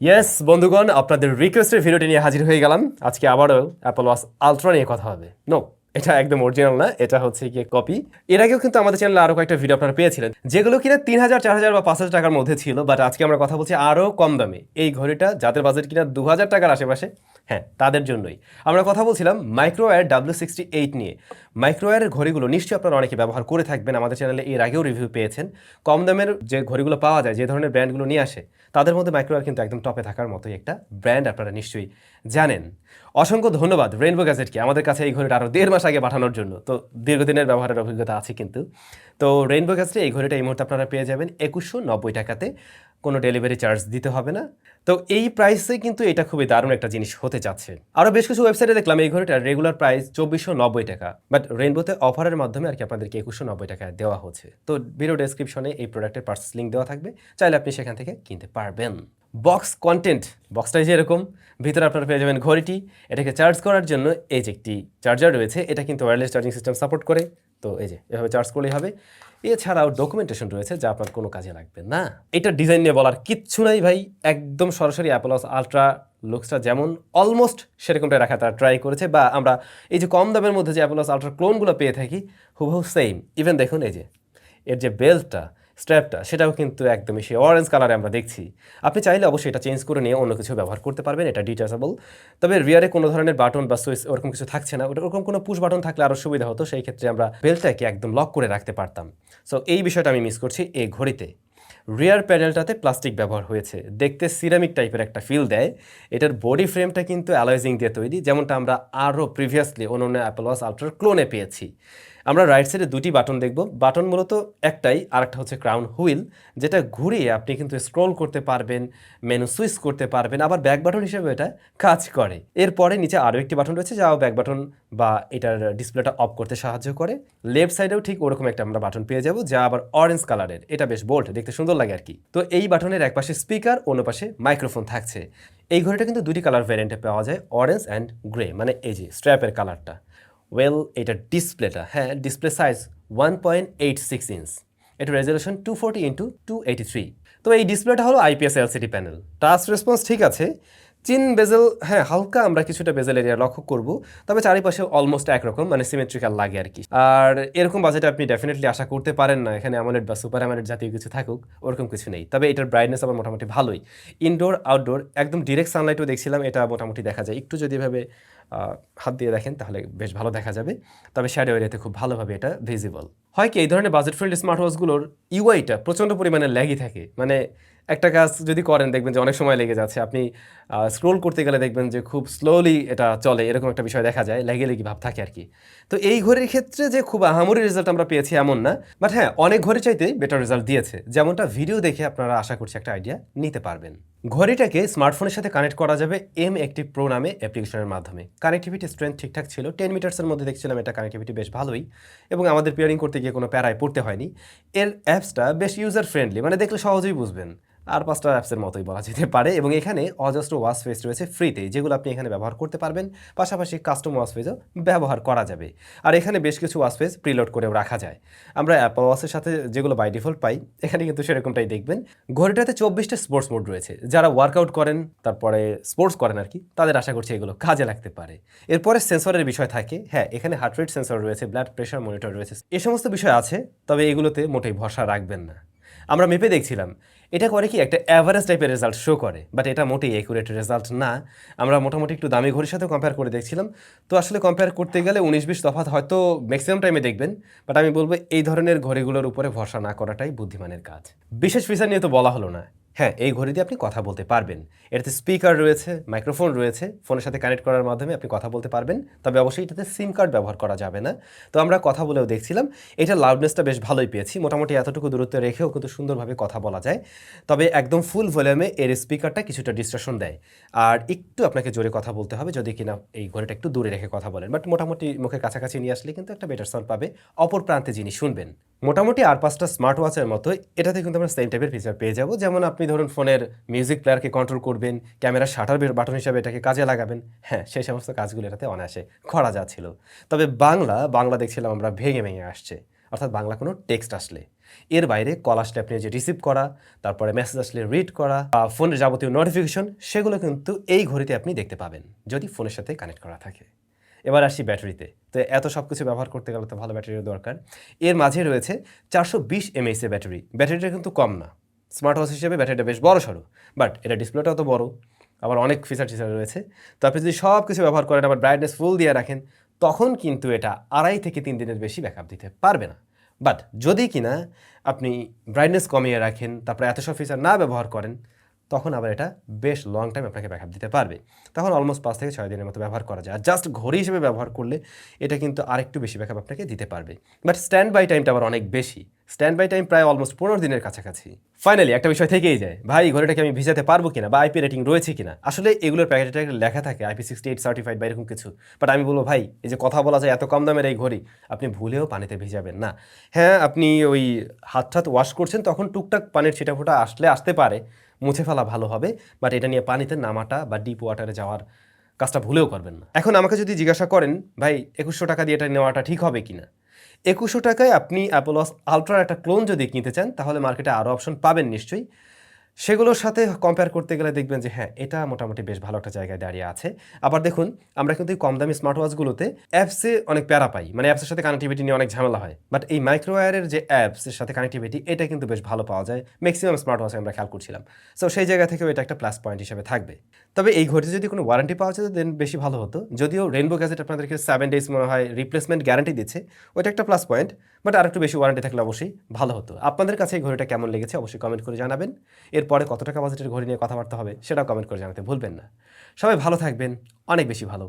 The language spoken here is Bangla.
ইয়েস বন্ধুগণ, আপনাদের রিকোয়েস্টের ভিডিওটি নিয়ে হাজির হয়ে গেলাম। আজকে আবারও অ্যাপল ওয়াস আলট্রা নিয়ে কথা হবে। নো এটা একদম অরিজিনাল না, এটা হচ্ছে গিয়ে কপি এর আগেও কিন্তু আমাদের চ্যানেলে আরও কয়েকটা ভিডিও আপনারা পেয়েছিলেন, যেগুলো কিনা তিন হাজার চার হাজার বা পাঁচ হাজার টাকার মধ্যে ছিল বাট আজকে আমরা কথা বলছি আরও কম দামে। এই ঘড়িটা যাদের বাজেট কিনা দু হাজার টাকার আশেপাশে হ্যাঁ তাদের জন্যই। আমরা কথা বলছিলাম মাইক্রোওয়্যার ডাব্লিউ সিক্সটি এইট নিয়ে। মাইক্রোওয়্যারের ঘড়িগুলো নিশ্চয়ই আপনারা অনেকে ব্যবহার করে থাকবেন, আমাদের চ্যানেলে এর আগেও রিভিউ পেয়েছেন। কম দামের যে ঘড়িগুলো পাওয়া যায়, যে ধরনের ব্র্যান্ডগুলো নিয়ে আসে, তাদের মধ্যে মাইক্রোওয়্যার কিন্তু একদম টপে থাকার মতোই একটা ব্র্যান্ড আপনারা নিশ্চয়ই জানেন। অসংখ্য ধন্যবাদ রেইনবো গ্যাজেটকে আমাদের কাছে এই ঘড়িটা আরও দেড় মাস আগে পাঠানোর জন্য। তো দীর্ঘদিনের ব্যবহারের অভিজ্ঞতা আছে কিন্তু। তো রেইনবো গ্যাজেটে এই ঘড়িটা এই মুহূর্তে আপনারা পেয়ে যাবেন একুশশো নব্বই টাকাতে। কোনো ডেলিভারি চার্জ দিতে হবে না। তো এই প্রাইসে কিন্তু এটা খুবই দারুণ একটা জিনিস হতে যাচ্ছে। আরও বেশ কিছু ওয়েবসাইটে দেখলাম, এই ঘড়িটার রেগুলার প্রাইস চব্বিশশো নব্বই টাকা। বাট রেনবোতে অফারের মাধ্যমে আর কি আপনাদেরকে একুশশো নব্বই টাকা দেওয়া হচ্ছে। তো ভিডিও ডেসক্রিপশনে এই প্রোডাক্টের পার্সেস লিঙ্ক দেওয়া থাকবে। চাইলে আপনি সেখান থেকে কিনতে পারবেন। বক্স কন্টেন্ট বক্সটাই যে এরকম, ভিতরে আপনারা পেয়ে যাবেন ঘড়িটি। এটাকে চার্জ করার জন্য এই যে একটি চার্জার রয়েছে, এটা কিন্তু ওয়্যারলেস চার্জিং সিস্টেম সাপোর্ট করে। তো এই যে, এভাবে চার্জ করলেই হবে। এছাড়াও ডকুমেন্টেশন রয়েছে যা আপনার কোনো কাজে লাগবে না। এটা ডিজাইন নিয়ে বলার কিচ্ছু নাই ভাই। একদম সরাসরি অ্যাপোলস আলট্রা লুকসটা যেমন অলমোস্ট সেরকমটা রাখা তারা ট্রাই করেছে বা আমরা এই যে কম দামের মধ্যে যে অ্যাপোলস আলট্রা ক্লোনগুলো পেয়ে থাকি, হুবহু সেম ইভেন দেখুন এই যে, এর যে বেল্টটা স্ট্র্যাপটা, সেটাও কিন্তু একদমই সেই অরেঞ্জ কালারে আমরা দেখছি। আপনি চাইলে অবশ্যই এটা চেঞ্জ করে নিয়ে অন্য কিছু ব্যবহার করতে পারবেন, এটা ডিটাচেবল তবে রিয়ারে কোনো ধরনের বাটন বা সুইচ ওরকম কিছু থাকছে না ওরকম কোনো পুশ বাটন থাকলে আরও সুবিধা হতো, সেই ক্ষেত্রে আমরা বেল্টটাকে একদম লক করে রাখতে পারতাম। সো এই বিষয়টা আমি মিস করছি এই ঘড়িতে। রিয়ার প্যানেলটাতে প্লাস্টিক ব্যবহার হয়েছে। দেখতে সিরামিক টাইপের একটা ফিল দেয়। এটার বডি ফ্রেমটা কিন্তু অ্যালয়েজিং দিয়ে তৈরি, যেমনটা আমরা আরও প্রিভিয়াসলি অন্য অ্যাপল ওয়াচ আল্ট্রার ক্লোনে পেয়েছি। আমরা রাইট সাইডে দুটি বাটন দেখব। বাটন মূলত একটাই আর একটা হচ্ছে ক্রাউন হুইল যেটা ঘুরিয়ে আপনি কিন্তু স্ক্রল করতে পারবেন মেনু সুইচ করতে পারবেন, আবার ব্যাক বাটন হিসেবে এটা কাজ করে। এরপরে নিচে আরও একটি বাটন রয়েছে যাও ব্যাক বাটন বা এটার ডিসপ্লেটা অফ করতে সাহায্য করে। লেফট সাইডেও ঠিক ওরকম একটা আমরা বাটন পেয়ে যাব, যা আবার অরেঞ্জ কালারের এটা বেশ বোল্ড দেখতে সুন্দর লাগে আর কি। তো এই বাটনের এক পাশে স্পিকার অন্য পাশে মাইক্রোফোন থাকছে। এই ঘড়িটা কিন্তু দুটি কালার ভ্যারিয়েন্টে পাওয়া যায় অরেঞ্জ অ্যান্ড গ্রে মানে এই যে স্ট্র্যাপের কালারটা ওয়েল এটা ডিসপ্লেটা হ্যাঁ display size one point eight six inch এটা resolution two forty into two eighty three তো এই ডিসপ্লেটা হলো IPS LCD panel touch response ঠিক আছে। চিন বেজেল হ্যাঁ হালকা আমরা কিছুটা বেজেল এরিয়া লক্ষ্য করব। তবে চারিপাশে অলমোস্ট একরকম মানে সিমেট্রিক্যাল লাগে আর কি। আর এরকম বাজেটে আপনি ডেফিনেটলি আশা করতে পারেন না। এখানে অ্যামোলেড বা সুপার অ্যামোলেড জাতীয় কিছু থাকুক, ওরকম কিছু নেই। তবে এটার ব্রাইটনেস আবার মোটামুটি ভালোই। ইনডোর আউটডোর একদম ডিরেক্ট সানলাইটও দেখছিলাম, এটা মোটামুটি দেখা যায়। একটু যদি এভাবে হাত দিয়ে দেখেন, তাহলে বেশ ভালো দেখা যাবে। তবে শ্যাডো এরিয়াতে খুব ভালোভাবে এটা ভিজিবল হয় কি, এই ধরনের বাজেট ফ্রেন্ডলি স্মার্ট ওয়াচগুলোর ইউআইটা প্রচণ্ড পরিমাণে ল্যাগই থাকে। মানে একটা কাজ যদি করেন, দেখবেন যে অনেক সময় লেগে যাচ্ছে। আপনি স্ক্রোল করতে গেলে দেখবেন যে খুব স্লোলি এটা চলে, এরকম একটা বিষয় দেখা যায় লেগে লেগে ভাব থাকে আর কি তো এই ঘড়ির ক্ষেত্রে যে খুব আহামরি রেজাল্ট আমরা পেয়েছি এমন না বাট হ্যাঁ অনেক ঘড়ি চাইতে বেটার রেজাল্ট দিয়েছে। যেমনটা ভিডিও দেখে আপনারা আশা করছি একটা আইডিয়া নিতে পারবেন। ঘড়িটাকে স্মার্টফোনের সাথে কানেক্ট করা যাবে এম একটি প্রো নামে অ্যাপ্লিকেশনের মাধ্যমে। কানেক্টিভিটি স্ট্রেন্থ ঠিকঠাক ছিল টেন মিটার্সের মধ্যে দেখছিলাম এটা কানেক্টিভিটি বেশ ভালোই এবং আমাদের পেয়ারিং করতে গিয়ে কোনো প্যারায় পড়তে হয়নি। এর অ্যাপসটা বেশ ইউজার ফ্রেন্ডলি মানে দেখলে সহজেই বুঝবেন। আর পাঁচটা অ্যাপসের মতোই বলা যেতে পারে। এবং এখানে অজস্র ওয়াশ ফেস রয়েছে ফ্রিতে, যেগুলো আপনি এখানে ব্যবহার করতে পারবেন। পাশাপাশি কাস্টম ওয়াশ ফেজও ব্যবহার করা যাবে। আর এখানে বেশ কিছু ওয়াশ ফেজ প্রিলোড করেও রাখা যায়। আমরা অ্যাপল ওয়াশের সাথে যেগুলো বাই ডিফল্ট পাই, এখানে কিন্তু সেরকমটাই দেখবেন। ঘড়িটাতে চব্বিশটা স্পোর্টস মোড রয়েছে। যারা ওয়ার্কআউট করেন, তারপরে স্পোর্টস করেন আর কি, তাদের আশা করছি এগুলো কাজে লাগতে পারে। এরপরে সেন্সরের বিষয় থাকে। হ্যাঁ এখানে হার্ট রেট সেন্সর রয়েছে ব্লাড প্রেশার মনিটর রয়েছে। এ সমস্ত বিষয় আছে, তবে এগুলোতে মোটেই ভরসা রাখবেন না। আমরা মেপে দেখছিলাম এটা করে কি একটা অ্যাভারেজ টাইপের রেজাল্ট শো করে বাট এটা মোটেই অ্যাকুরেট রেজাল্ট না। আমরা মোটামুটি একটু দামি ঘড়ির সাথে কম্পেয়ার করে দেখছিলাম। তো আসলে কম্পেয়ার করতে গেলে উনিশ বিশ তফাত হয়তো ম্যাক্সিমাম টাইমে দেখবেন বাট আমি বলব এই ধরনের ঘড়িগুলোর উপরে ভরসা না করাটাই বুদ্ধিমানের কাজ। বিশেষ ফিচার নিয়ে তো বলা হলো না। হ্যাঁ এই ঘড়ি দিয়ে আপনি কথা বলতে পারবেন। এটাতে স্পিকার রয়েছে মাইক্রোফোন রয়েছে ফোনের সাথে কানেক্ট করার মাধ্যমে আপনি কথা বলতে পারবেন। তবে অবশ্যই এটাতে সিম কার্ড ব্যবহার করা যাবে না। তো আমরা কথা বলেও দেখছিলাম, এটা লাউডনেসটা বেশ ভালোই পেয়েছি। মোটামুটি এতটুকু দূরত্ব রেখেও কিন্তু সুন্দরভাবে কথা বলা যায়। তবে একদম ফুল ভলিউমে এর স্পিকারটা কিছুটা ডিস্ট্রাকশন দেয়। আর একটু আপনাকে জোরে কথা বলতে হবে যদি কিনা এই ঘড়িটা একটু দূরে রেখে কথা বলেন। বাট মোটামুটি মুখের কাছাকাছি নিয়ে আসলে কিন্তু একটা বেটার সাউন্ড পাবে। অপর প্রান্তে যিনি শুনবেন। মোটামুটি আর পাঁচটা স্মার্ট ওয়াচের মতো এটাতে কিন্তু আমরা সেম টাইপের ফিচার পেয়ে যাব। যেমন আপনি ধরুন ফোনের মিউজিক প্লেয়ারকে কন্ট্রোল করবেন ক্যামেরার শাটার বাটন হিসাবে এটাকে কাজে লাগাবেন। হ্যাঁ সেই সমস্ত কাজগুলো এটাতে অনায়াসে করা যাচ্ছিল। তবে বাংলা বাংলা দেখছিলাম আমরা ভেঙে ভেঙে আসছে। অর্থাৎ বাংলা কোনো টেক্সট আসলে। এর বাইরে কল আসলে আপনি যে রিসিভ করা, তারপরে মেসেজ আসলে রিড করা, বা ফোনের যাবতীয় নোটিফিকেশন সেগুলো কিন্তু এই ঘড়িতে আপনি দেখতে পাবেন, যদি ফোনের সাথে কানেক্ট করা থাকে। এবার আসি ব্যাটারিতে। তো এত সব কিছু ব্যবহার করতে গেলে তো ভালো ব্যাটারির দরকার। এর মাঝে রয়েছে চারশো বিশ এমএইচ এর ব্যাটারি। ব্যাটারিটা কিন্তু কম না। স্মার্ট ওয়াচ হিসেবে ব্যাটারিটা বেশ বড় সড়ো। বাট এটা ডিসপ্লেটাও তো বড়। আবার অনেক ফিচার টিচার রয়েছে। তো আপনি যদি সব কিছু ব্যবহার করেন, আবার ব্রাইটনেস ফুল দিয়ে রাখেন, তখন কিন্তু এটা আড়াই থেকে তিন দিনের বেশি ব্যাকআপ দিতে পারবে না। বাট যদি কিনা আপনি ব্রাইটনেস কমিয়ে রাখেন, তারপরে এত সব ফিচার না ব্যবহার করেন তখন আবার এটা বেশ লং টাইম আপনাকে ব্যাকআপ দিতে পারবে। তখন অলমোস্ট পাঁচ থেকে ছয় দিনের মতো ব্যবহার করা যায়। আর জাস্ট ঘড়ি হিসেবে ব্যবহার করলে এটা কিন্তু আরেকটু বেশি ব্যাকআপ আপনাকে দিতে পারবে। বাট স্ট্যান্ড বাই টাইমটা আবার অনেক বেশি। স্ট্যান্ড বাই টাইম প্রায় অলমোস্ট পনেরো দিনের কাছাকাছি। ফাইনালি একটা বিষয় থেকেই যায়, ভাই ঘড়িটাকে আমি ভিজাতে পারব কিনা বা আইপি রেটিং রয়েছে কিনা? আসলে এগুলোর প্যাকেটে লেখা থাকে আইপি সিক্সটি এইট সার্টিফাইড বা এরকম কিছু। বাট আমি বলব, ভাই, এই যে কথা বলা যায় এত কম দামের এই ঘড়ি, আপনি ভুলেও পানিতে ভিজাবেন না। হ্যাঁ আপনি ওই হাত ওয়াশ করছেন, তখন টুকটাক পানির ছিটা ফোটা আসলে আসতে পারে। মুছে ফেলা ভালো হবে বাট এটা নিয়ে পানিতে নামাটা বা ডিপ ওয়াটারে যাওয়ার কাজটা ভুলেও করবেন না। এখন আমাকে যদি জিজ্ঞাসা করেন, ভাই, একুশশো টাকা দিয়ে এটা নেওয়াটা ঠিক হবে কি না একুশশো টাকায় আপনি অ্যাপোলস আলট্রার একটা ক্লোন যদি কিনতে চান, তাহলে মার্কেটে আরও অপশন পাবেন নিশ্চয়ই। সেগুলোর সাথে কম্পেয়ার করতে গেলে দেখবেন যে হ্যাঁ এটা মোটামুটি বেশ ভালো একটা জায়গায় দাঁড়িয়ে আছে। আবার দেখুন, আমরা কিন্তু এই কম দামি স্মার্ট ওয়াচগুলোতে অ্যাপসে অনেক প্যারা পাই। মানে অ্যাপসের সাথে কানেক্টিভিটি নিয়ে অনেক ঝামেলা হয়। বাট এই মাইক্রোওয়ারের যে অ্যাপসের সাথে কানেক্টিভিটি এটা কিন্তু বেশ ভালো পাওয়া যায়। ম্যাক্সিমাম স্মার্ট ওয়াচে আমরা খেয়াল করছিলাম। সো সেই জায়গা থেকেও এটা একটা প্লাস পয়েন্ট হিসেবে থাকবে। তবে এই ঘড়িতে যদি কোনো ওয়ারেন্টি পাওয়া যেত দেন বেশি ভালো হতো। যদিও রেনবো গ্যাজেট আপনাদেরকে সেভেন ডেজ মনে হয় রিপ্লেসমেন্ট গ্যারান্টি দিচ্ছে, ওইটা একটা প্লাস পয়েন্ট বাট আর একটু বেশি ওয়ারেন্টি থাকলে অবশ্যই ভালো হতো। আপনাদের কাছে এই ঘড়িটা কেমন লেগেছে অবশ্যই কমেন্ট করে জানাবেন। এরপরে কত টাকা বাজেটের ঘড়ি নিয়ে কথাবার্তা হবে সেটাও কমেন্ট করে জানাতে ভুলবেন না। সবাই ভালো থাকবেন, অনেক বেশি ভালো।